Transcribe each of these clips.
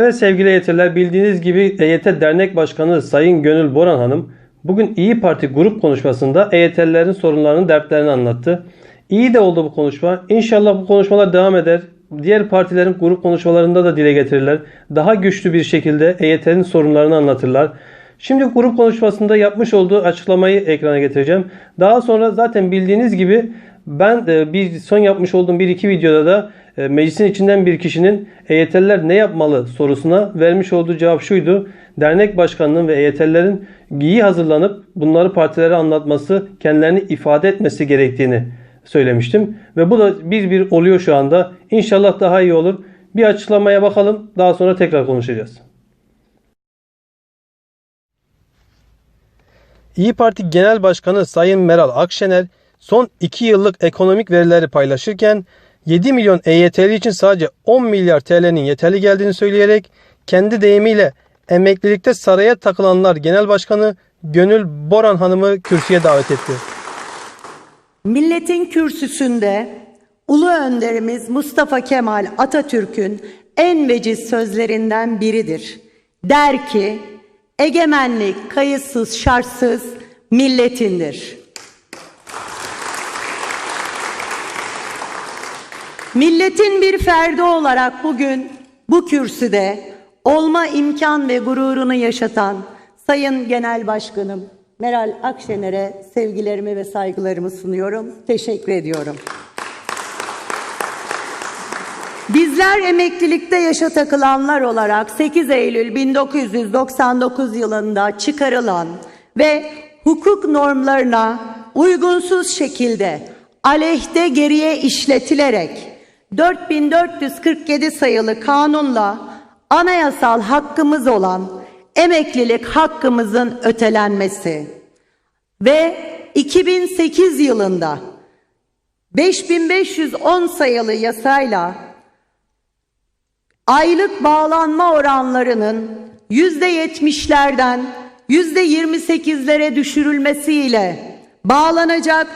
Evet sevgili EYT'liler bildiğiniz gibi EYT Dernek Başkanı Sayın Gönül Boran Hanım bugün İyi Parti grup konuşmasında EYT'lilerin sorunlarını, dertlerini anlattı. İyi de oldu bu konuşma. İnşallah bu konuşmalar devam eder. Diğer partilerin grup konuşmalarında da dile getirirler. Daha güçlü bir şekilde EYT'nin sorunlarını anlatırlar. Şimdi grup konuşmasında yapmış olduğu açıklamayı ekrana getireceğim. Daha sonra zaten bildiğiniz gibi ben e, bir son yapmış olduğum bir iki videoda da meclisin içinden bir kişinin EYT'liler ne yapmalı sorusuna vermiş olduğu cevap şuydu. Dernek başkanının ve EYT'lilerin iyi hazırlanıp bunları partilere anlatması, kendilerini ifade etmesi gerektiğini söylemiştim. Ve bu da bir bir oluyor şu anda. İnşallah daha iyi olur. Bir açıklamaya bakalım. Daha sonra tekrar konuşacağız. İyi Parti Genel Başkanı Sayın Meral Akşener son 2 yıllık ekonomik verileri paylaşırken 7 milyon EYT'li için sadece 10 milyar TL'nin yeterli geldiğini söyleyerek kendi deyimiyle emeklilikte saraya takılanlar Genel Başkanı Gönül Boran Hanım'ı kürsüye davet etti. Milletin kürsüsünde Ulu Önderimiz Mustafa Kemal Atatürk'ün en veciz sözlerinden biridir. Der ki, egemenlik kayıtsız şartsız milletindir. Milletin bir ferdi olarak bugün bu kürsüde olma imkan ve gururunu yaşatan Sayın Genel Başkanım Meral Akşener'e sevgilerimi ve saygılarımı sunuyorum. Teşekkür ediyorum. Bizler emeklilikte yaşa takılanlar olarak 8 Eylül 1999 yılında çıkarılan ve hukuk normlarına uygunsuz şekilde aleyhte geriye işletilerek 4447 sayılı kanunla anayasal hakkımız olan emeklilik hakkımızın ötelenmesi ve 2008 yılında 5510 sayılı yasayla aylık bağlanma oranlarının yüzde yetmişlerden yüzde yirmi sekizlere düşürülmesiyle bağlanacak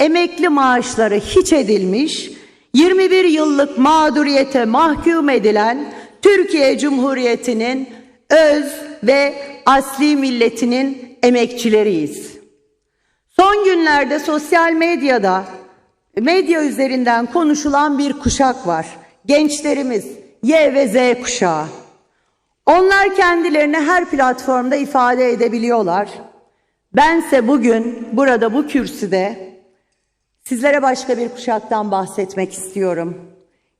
emekli maaşları hiç edilmiş, 21 yıllık mağduriyete mahkum edilen Türkiye Cumhuriyeti'nin öz ve asli milletinin emekçileriyiz. Son günlerde sosyal medyada medya üzerinden konuşulan bir kuşak var. Gençlerimiz Y ve Z kuşağı. Onlar kendilerini her platformda ifade edebiliyorlar. Bense bugün burada bu kürsüde sizlere başka bir kuşaktan bahsetmek istiyorum.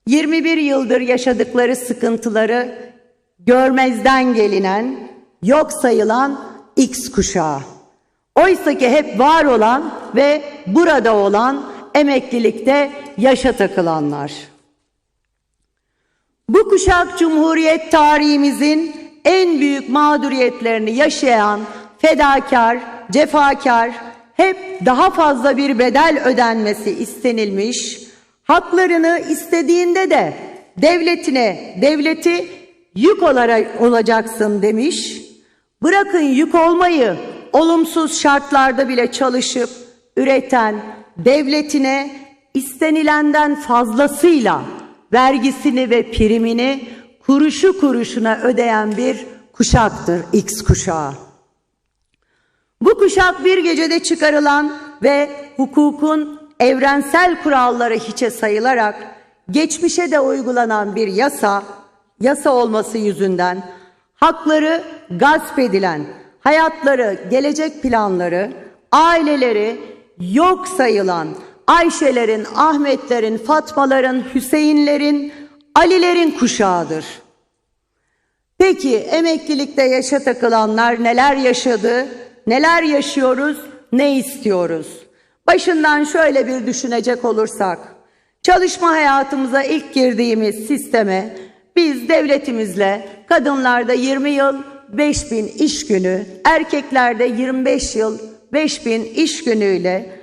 21 yıldır yaşadıkları sıkıntıları görmezden gelinen, yok sayılan X kuşağı. Oysa ki hep var olan ve burada olan emeklilikte yaşa takılanlar. Bu kuşak Cumhuriyet tarihimizin en büyük mağduriyetlerini yaşayan fedakar, cefakar, hep daha fazla bir bedel ödenmesi istenilmiş, haklarını istediğinde de devletine, devleti yük olarak olacaksın demiş. Bırakın yük olmayı, olumsuz şartlarda bile çalışıp üreten devletine istenilenden fazlasıyla vergisini ve primini kuruşu kuruşuna ödeyen bir kuşaktır X kuşağı. Bu kuşak bir gecede çıkarılan ve hukukun evrensel kuralları hiçe sayılarak geçmişe de uygulanan bir yasa, yasa olması yüzünden hakları gasp edilen, hayatları, gelecek planları, aileleri yok sayılan, Ayşelerin, Ahmetlerin, Fatmaların, Hüseyinlerin, Alilerin kuşağıdır. Peki emeklilikte yaşa takılanlar neler yaşadı, neler yaşıyoruz, ne istiyoruz? Başından şöyle bir düşünecek olursak, çalışma hayatımıza ilk girdiğimiz sisteme biz devletimizle kadınlarda 20 yıl 5000 iş günü, erkeklerde 25 yıl 5000 iş günüyle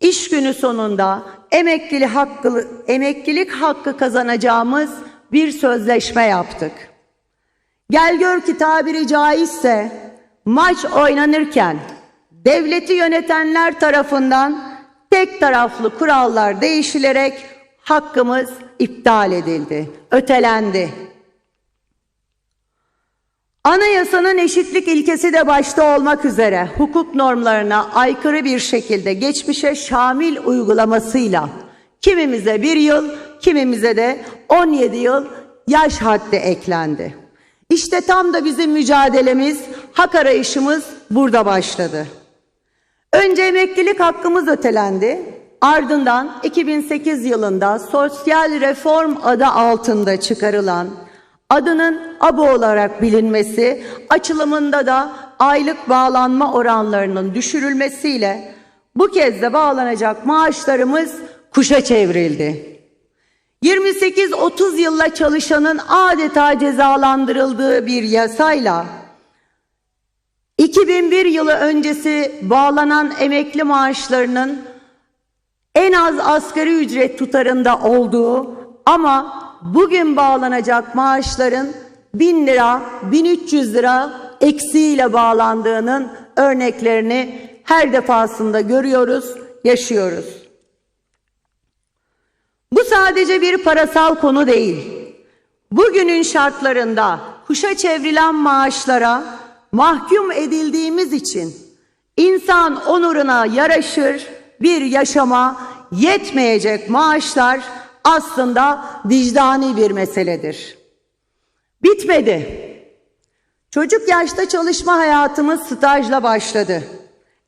İş günü sonunda emeklilik hakkı, emeklilik hakkı kazanacağımız bir sözleşme yaptık. Gel gör ki tabiri caizse maç oynanırken devleti yönetenler tarafından tek taraflı kurallar değişilerek hakkımız iptal edildi, ötelendi. Anayasanın eşitlik ilkesi de başta olmak üzere hukuk normlarına aykırı bir şekilde geçmişe şamil uygulamasıyla kimimize bir yıl, kimimize de 17 yıl yaş haddi eklendi. İşte tam da bizim mücadelemiz, hak arayışımız burada başladı. Önce emeklilik hakkımız ötelendi. Ardından 2008 yılında sosyal reform adı altında çıkarılan adının ABO olarak bilinmesi, açılımında da aylık bağlanma oranlarının düşürülmesiyle bu kez de bağlanacak maaşlarımız kuşa çevrildi. 28-30 yılla çalışanın adeta cezalandırıldığı bir yasayla 2001 yılı öncesi bağlanan emekli maaşlarının en az asgari ücret tutarında olduğu ama bugün bağlanacak maaşların 1000 lira, 1300 lira eksiğiyle bağlandığının örneklerini her defasında görüyoruz, yaşıyoruz. Bu sadece bir parasal konu değil. Bugünün şartlarında kuşa çevrilen maaşlara mahkum edildiğimiz için insan onuruna yaraşır bir yaşama yetmeyecek maaşlar aslında vicdani bir meseledir. Bitmedi. Çocuk yaşta çalışma hayatımız stajla başladı.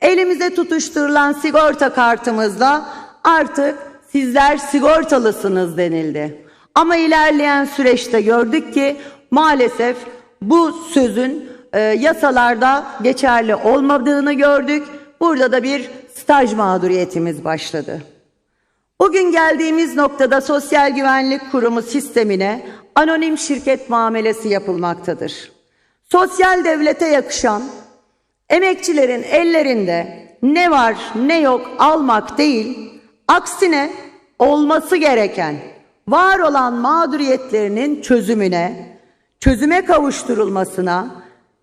Elimize tutuşturulan sigorta kartımızla artık sizler sigortalısınız denildi. Ama ilerleyen süreçte gördük ki maalesef bu sözün e, yasalarda geçerli olmadığını gördük. Burada da bir staj mağduriyetimiz başladı. Bugün geldiğimiz noktada Sosyal Güvenlik Kurumu sistemine anonim şirket muamelesi yapılmaktadır. Sosyal devlete yakışan emekçilerin ellerinde ne var ne yok almak değil, aksine olması gereken var olan mağduriyetlerinin çözümüne, çözüme kavuşturulmasına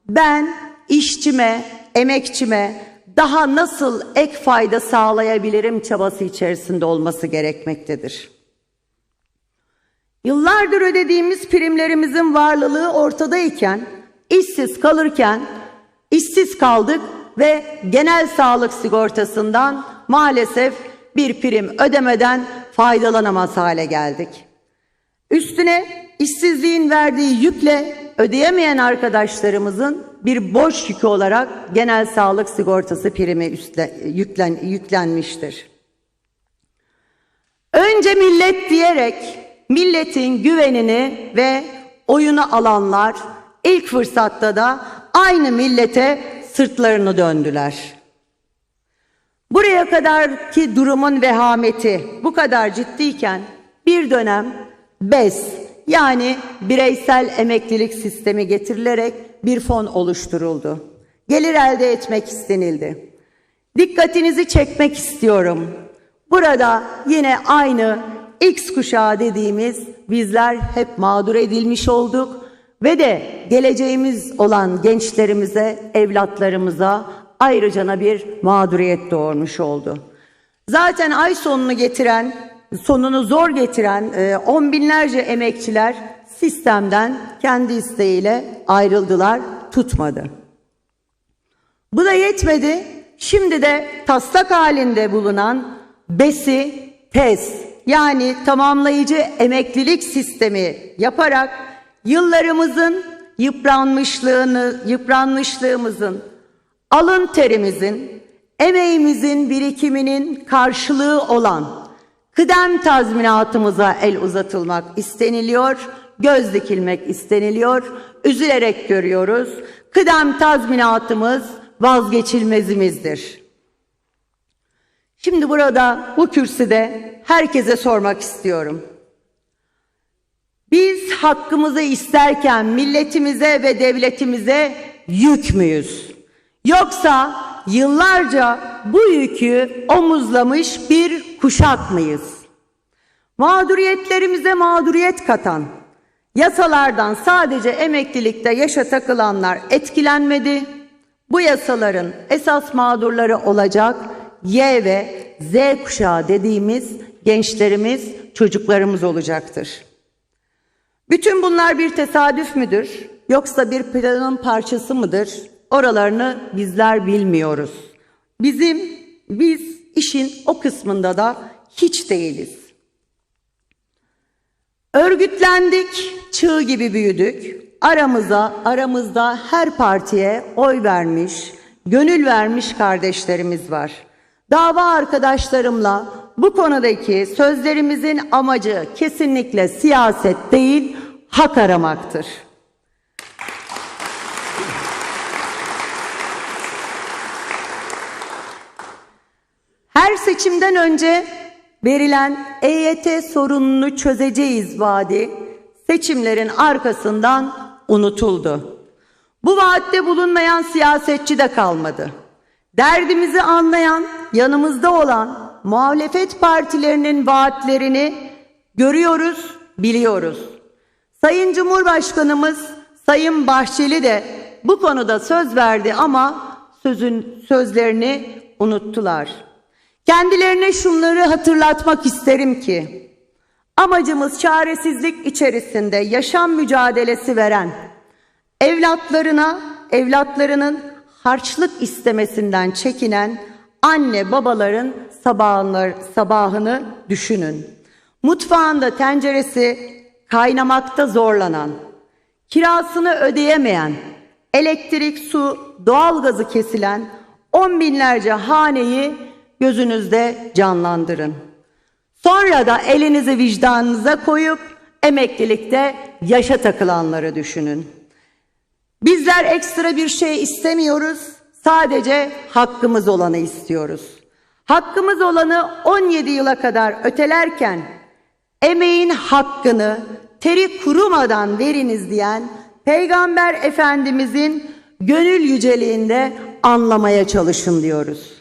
ben işçime, emekçime daha nasıl ek fayda sağlayabilirim çabası içerisinde olması gerekmektedir. Yıllardır ödediğimiz primlerimizin varlılığı ortadayken, işsiz kalırken işsiz kaldık ve genel sağlık sigortasından maalesef bir prim ödemeden faydalanamaz hale geldik. Üstüne işsizliğin verdiği yükle ödeyemeyen arkadaşlarımızın bir borç yükü olarak genel sağlık sigortası primi üstle, yüklen, yüklenmiştir. Önce millet diyerek milletin güvenini ve oyunu alanlar ilk fırsatta da aynı millete sırtlarını döndüler. Buraya kadarki durumun vehameti bu kadar ciddiyken bir dönem BES yani bireysel emeklilik sistemi getirilerek bir fon oluşturuldu. Gelir elde etmek istenildi. Dikkatinizi çekmek istiyorum. Burada yine aynı X kuşağı dediğimiz bizler hep mağdur edilmiş olduk ve de geleceğimiz olan gençlerimize, evlatlarımıza ayrıca bir mağduriyet doğurmuş oldu. Zaten ay sonunu getiren, sonunu zor getiren e, on binlerce emekçiler sistemden kendi isteğiyle ayrıldılar, tutmadı. Bu da yetmedi. Şimdi de taslak halinde bulunan BES'i TES yani tamamlayıcı emeklilik sistemi yaparak yıllarımızın yıpranmışlığını, yıpranmışlığımızın, alın terimizin, emeğimizin birikiminin karşılığı olan kıdem tazminatımıza el uzatılmak isteniliyor, göz dikilmek isteniliyor, üzülerek görüyoruz. Kıdem tazminatımız vazgeçilmezimizdir. Şimdi burada bu kürsüde herkese sormak istiyorum. Biz hakkımızı isterken milletimize ve devletimize yük müyüz? Yoksa yıllarca bu yükü omuzlamış bir kuşak mıyız? Mağduriyetlerimize mağduriyet katan, yasalardan sadece emeklilikte yaşa takılanlar etkilenmedi. Bu yasaların esas mağdurları olacak Y ve Z kuşağı dediğimiz gençlerimiz, çocuklarımız olacaktır. Bütün bunlar bir tesadüf müdür? yoksa bir planın parçası mıdır? Oralarını bizler bilmiyoruz. Bizim biz işin o kısmında da hiç değiliz. Örgütlendik, çığ gibi büyüdük. Aramıza, aramızda her partiye oy vermiş, gönül vermiş kardeşlerimiz var. Dava arkadaşlarımla bu konudaki sözlerimizin amacı kesinlikle siyaset değil, hak aramaktır. Her seçimden önce verilen EYT sorununu çözeceğiz vaadi seçimlerin arkasından unutuldu. Bu vaatte bulunmayan siyasetçi de kalmadı. Derdimizi anlayan, yanımızda olan muhalefet partilerinin vaatlerini görüyoruz, biliyoruz. Sayın Cumhurbaşkanımız Sayın Bahçeli de bu konuda söz verdi ama sözün sözlerini unuttular. Kendilerine şunları hatırlatmak isterim ki amacımız çaresizlik içerisinde yaşam mücadelesi veren evlatlarına, evlatlarının harçlık istemesinden çekinen anne babaların sabahını, sabahını düşünün. Mutfağında tenceresi kaynamakta zorlanan, kirasını ödeyemeyen, elektrik, su, doğalgazı kesilen on binlerce haneyi gözünüzde canlandırın. Sonra da elinizi vicdanınıza koyup emeklilikte yaşa takılanları düşünün. Bizler ekstra bir şey istemiyoruz. Sadece hakkımız olanı istiyoruz. Hakkımız olanı 17 yıla kadar ötelerken emeğin hakkını teri kurumadan veriniz diyen Peygamber Efendimizin gönül yüceliğinde anlamaya çalışın diyoruz.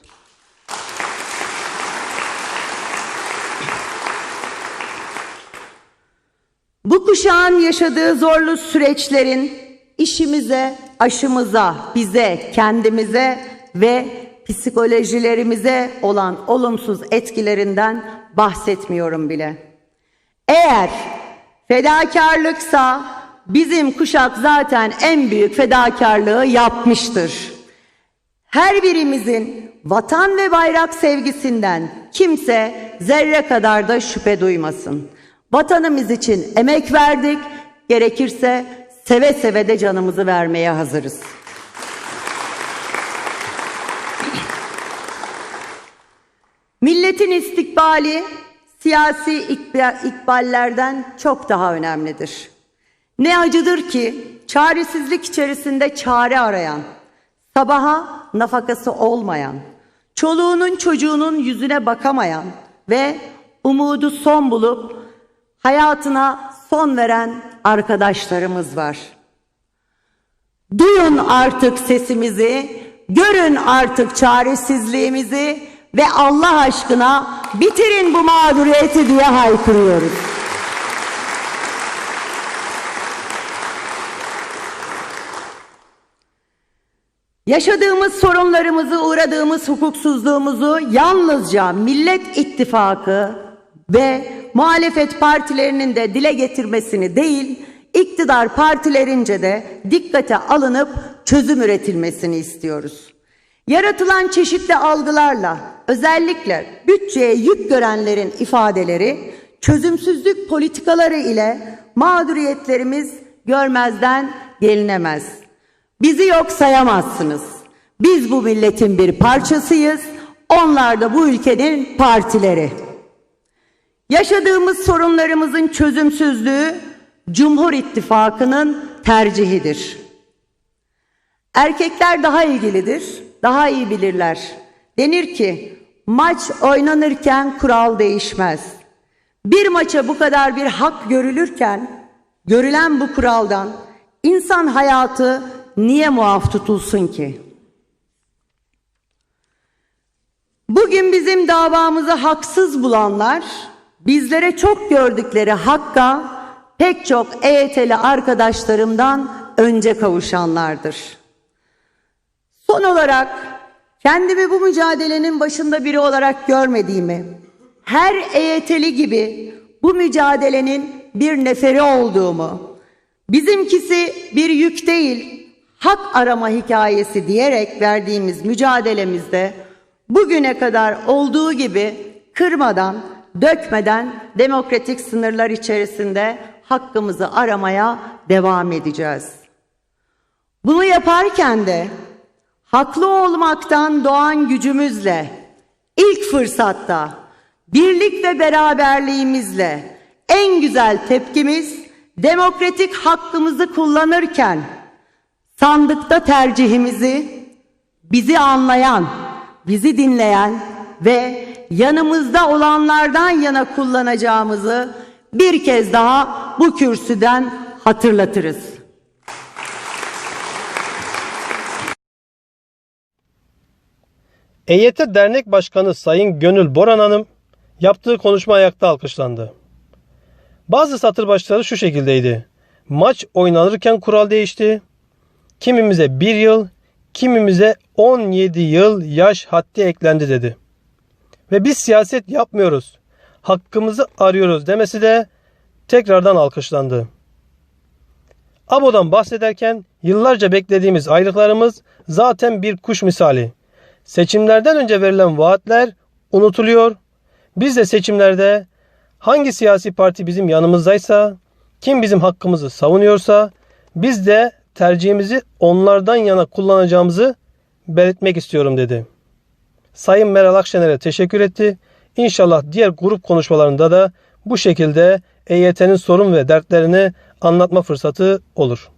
Kuşağın yaşadığı zorlu süreçlerin işimize, aşımıza, bize, kendimize ve psikolojilerimize olan olumsuz etkilerinden bahsetmiyorum bile. Eğer fedakarlıksa bizim kuşak zaten en büyük fedakarlığı yapmıştır. Her birimizin vatan ve bayrak sevgisinden kimse zerre kadar da şüphe duymasın. Vatanımız için emek verdik, gerekirse seve seve de canımızı vermeye hazırız. Milletin istikbali siyasi ikba- ikballerden çok daha önemlidir. Ne acıdır ki çaresizlik içerisinde çare arayan, sabaha nafakası olmayan, çoluğunun çocuğunun yüzüne bakamayan ve umudu son bulup hayatına son veren arkadaşlarımız var. Duyun artık sesimizi, görün artık çaresizliğimizi ve Allah aşkına bitirin bu mağduriyeti diye haykırıyoruz. Yaşadığımız sorunlarımızı, uğradığımız hukuksuzluğumuzu yalnızca Millet İttifakı ve muhalefet partilerinin de dile getirmesini değil, iktidar partilerince de dikkate alınıp çözüm üretilmesini istiyoruz. Yaratılan çeşitli algılarla özellikle bütçeye yük görenlerin ifadeleri çözümsüzlük politikaları ile mağduriyetlerimiz görmezden gelinemez. Bizi yok sayamazsınız. Biz bu milletin bir parçasıyız. Onlar da bu ülkenin partileri. Yaşadığımız sorunlarımızın çözümsüzlüğü Cumhur İttifakı'nın tercihidir. Erkekler daha ilgilidir, daha iyi bilirler. Denir ki maç oynanırken kural değişmez. Bir maça bu kadar bir hak görülürken görülen bu kuraldan insan hayatı niye muaf tutulsun ki? Bugün bizim davamızı haksız bulanlar bizlere çok gördükleri hakka pek çok EYT'li arkadaşlarımdan önce kavuşanlardır. Son olarak kendimi bu mücadelenin başında biri olarak görmediğimi, her EYT'li gibi bu mücadelenin bir neferi olduğumu Bizimkisi bir yük değil, hak arama hikayesi diyerek verdiğimiz mücadelemizde bugüne kadar olduğu gibi kırmadan, dökmeden demokratik sınırlar içerisinde hakkımızı aramaya devam edeceğiz. Bunu yaparken de haklı olmaktan doğan gücümüzle ilk fırsatta birlik ve beraberliğimizle en güzel tepkimiz demokratik hakkımızı kullanırken sandıkta tercihimizi bizi anlayan, bizi dinleyen ve yanımızda olanlardan yana kullanacağımızı bir kez daha bu kürsüden hatırlatırız. EYT Dernek Başkanı Sayın Gönül Boran Hanım yaptığı konuşma ayakta alkışlandı. Bazı satır başları şu şekildeydi. Maç oynanırken kural değişti. Kimimize 1 yıl, kimimize 17 yıl yaş haddi eklendi dedi. Ve biz siyaset yapmıyoruz. Hakkımızı arıyoruz demesi de tekrardan alkışlandı. ABO'dan bahsederken yıllarca beklediğimiz aylıklarımız zaten bir kuş misali. Seçimlerden önce verilen vaatler unutuluyor. Biz de seçimlerde hangi siyasi parti bizim yanımızdaysa, kim bizim hakkımızı savunuyorsa biz de tercihimizi onlardan yana kullanacağımızı belirtmek istiyorum dedi. Sayın Meral Akşener'e teşekkür etti. İnşallah diğer grup konuşmalarında da bu şekilde EYT'nin sorun ve dertlerini anlatma fırsatı olur.